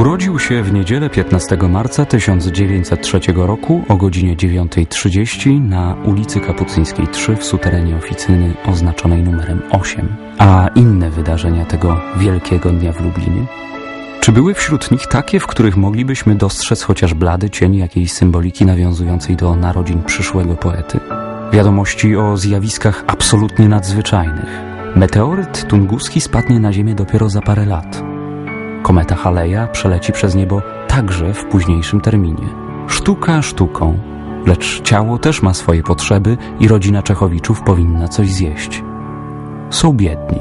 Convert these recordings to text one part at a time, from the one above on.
Urodził się w niedzielę 15 marca 1903 roku o godzinie 9.30 na ulicy Kapucyńskiej 3 w suterenie oficyny oznaczonej numerem 8. A inne wydarzenia tego wielkiego dnia w Lublinie? Czy były wśród nich takie, w których moglibyśmy dostrzec chociaż blady cień jakiejś symboliki nawiązującej do narodzin przyszłego poety? Wiadomości o zjawiskach absolutnie nadzwyczajnych. Meteoryt tunguski spadnie na Ziemię dopiero za parę lat. Kometa Haleja przeleci przez niebo także w późniejszym terminie. Sztuka sztuką, lecz ciało też ma swoje potrzeby i rodzina Czechowiczów powinna coś zjeść. Są biedni,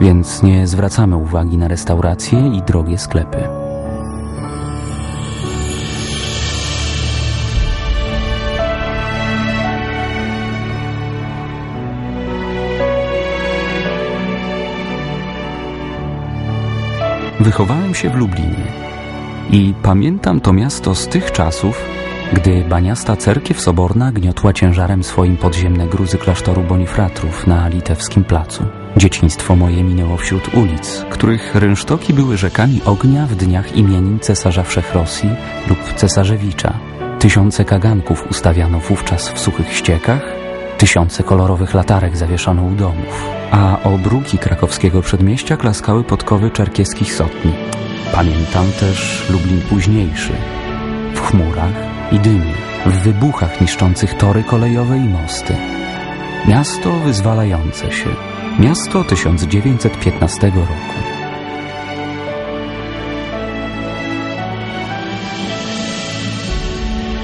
więc nie zwracamy uwagi na restauracje i drogie sklepy. Wychowałem się w Lublinie i pamiętam to miasto z tych czasów, gdy baniasta cerkiew soborna gniotła ciężarem swoim podziemne gruzy klasztoru Bonifratrów na litewskim placu. Dzieciństwo moje minęło wśród ulic, których rynsztoki były rzekami ognia w dniach imienin cesarza Wszechrosji lub cesarzewicza. Tysiące kaganków ustawiano wówczas w suchych ściekach, tysiące kolorowych latarek zawieszano u domów, a o bruki krakowskiego przedmieścia klaskały podkowy czerkieskich sotni. Pamiętam też Lublin późniejszy, w chmurach i dymie, w wybuchach niszczących tory kolejowe i mosty. Miasto wyzwalające się, miasto 1915 roku.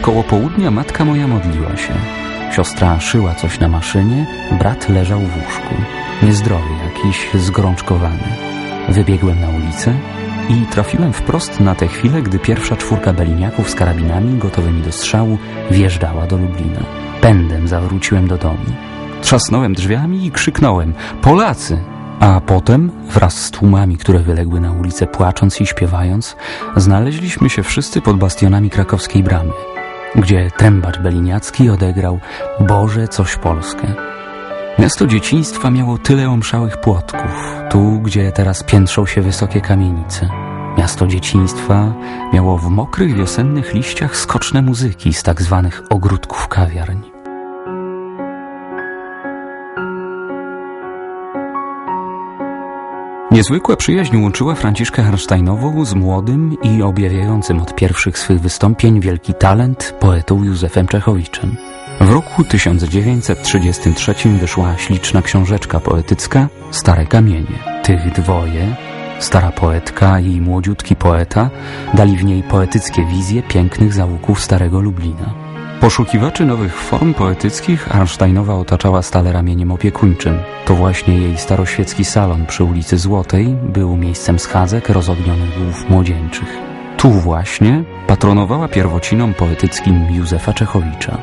Koło południa matka moja modliła się. Siostra szyła coś na maszynie, brat leżał w łóżku. Niezdrowy jakiś, zgorączkowany. Wybiegłem na ulicę i trafiłem wprost na tę chwilę, gdy pierwsza czwórka beliniaków z karabinami gotowymi do strzału wjeżdżała do Lublina. Pędem zawróciłem do domu. Trzasnąłem drzwiami i krzyknąłem Polacy! A potem, wraz z tłumami, które wyległy na ulicę płacząc i śpiewając, znaleźliśmy się wszyscy pod bastionami krakowskiej bramy, gdzie trębacz beliniacki odegrał Boże coś Polskę. Miasto dzieciństwa miało tyle omszałych płotków, tu, gdzie teraz piętrzą się wysokie kamienice. Miasto dzieciństwa miało w mokrych wiosennych liściach skoczne muzyki z tak zwanych ogródków kawiarń. Niezwykła przyjaźń łączyła Franciszkę Hersteinową z młodym i objawiającym od pierwszych swych wystąpień wielki talent poetą Józefem Czechowiczem. W roku 1933 wyszła śliczna książeczka poetycka Stare Kamienie. Tych dwoje, stara poetka i młodziutki poeta, dali w niej poetyckie wizje pięknych zaułków Starego Lublina. Poszukiwaczy nowych form poetyckich Arnsteinowa otaczała stale ramieniem opiekuńczym. To właśnie jej staroświecki salon przy ulicy Złotej był miejscem schadzek rozognionych głów młodzieńczych. Tu właśnie patronowała pierwocinom poetyckim Józefa Czechowicza.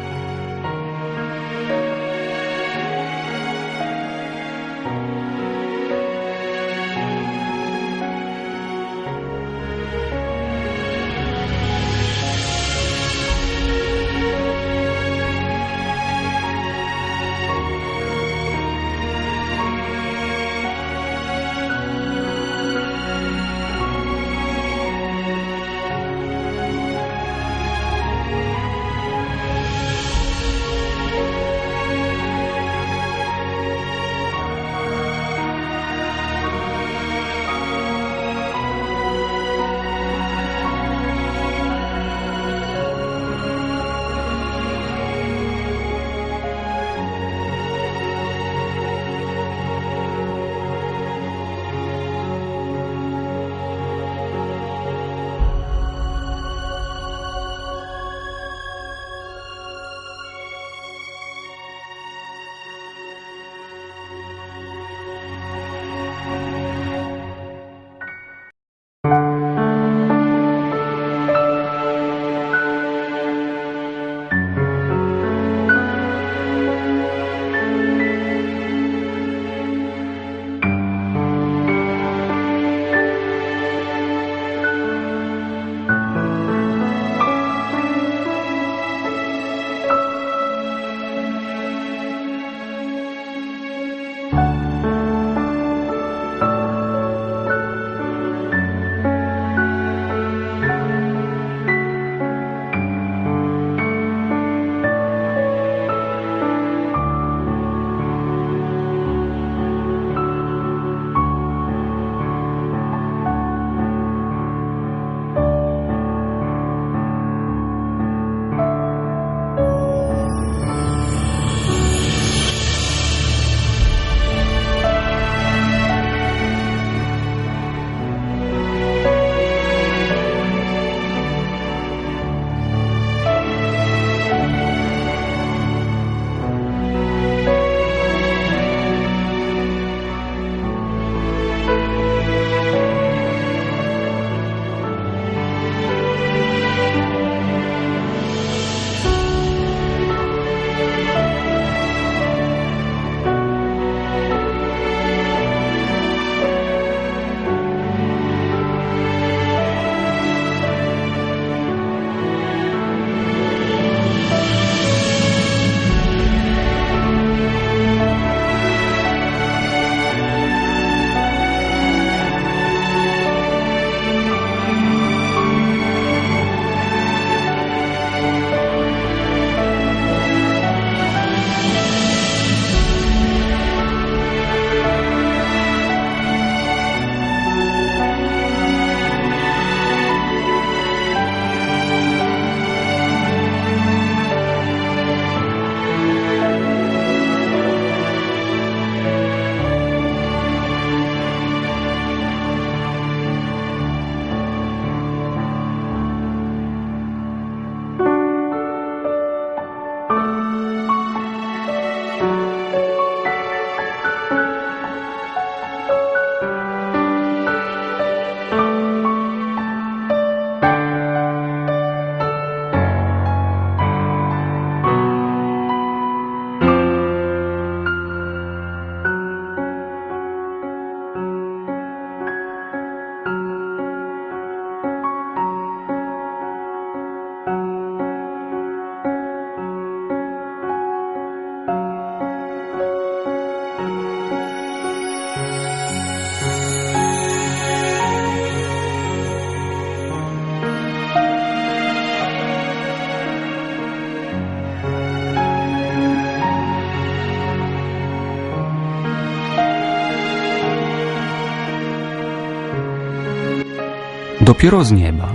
Dopiero z nieba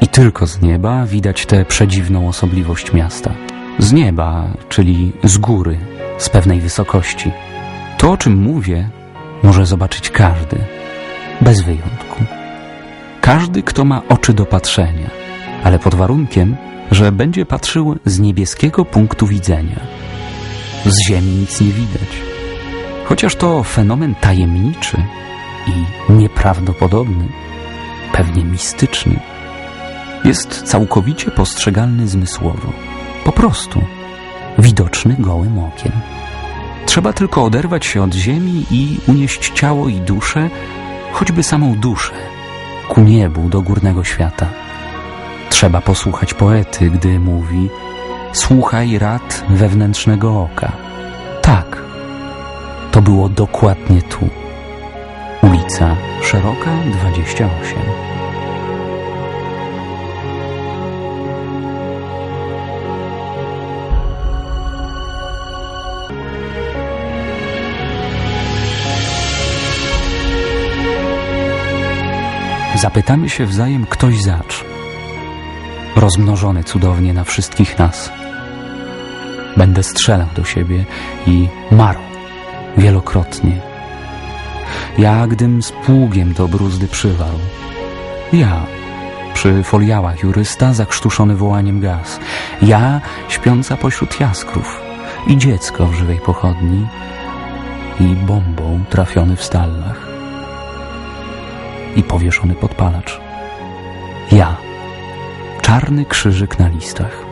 i tylko z nieba widać tę przedziwną osobliwość miasta. Z nieba, czyli z góry, z pewnej wysokości. To, o czym mówię, może zobaczyć każdy, bez wyjątku. Każdy, kto ma oczy do patrzenia, ale pod warunkiem, że będzie patrzył z niebieskiego punktu widzenia. Z ziemi nic nie widać. Chociaż to fenomen tajemniczy i nieprawdopodobny, pewnie mistyczny, jest całkowicie postrzegalny zmysłowo. Po prostu widoczny gołym okiem. Trzeba tylko oderwać się od ziemi i unieść ciało i duszę, choćby samą duszę, ku niebu do górnego świata. Trzeba posłuchać poety, gdy mówi Słuchaj rad wewnętrznego oka. Tak, to było dokładnie tu. Ulica Szeroka 28. Zapytamy się wzajem ktoś zacz. Rozmnożony cudownie na wszystkich nas. Będę strzelał do siebie i marł wielokrotnie. Ja, gdym z pługiem do bruzdy przywarł. Ja, przy foliałach jurysta zakrztuszony wołaniem gaz. Ja, śpiąca pośród jaskrów. I dziecko w żywej pochodni. I bombą trafiony w stallach. I powieszony podpalacz. Ja, czarny krzyżyk na listach.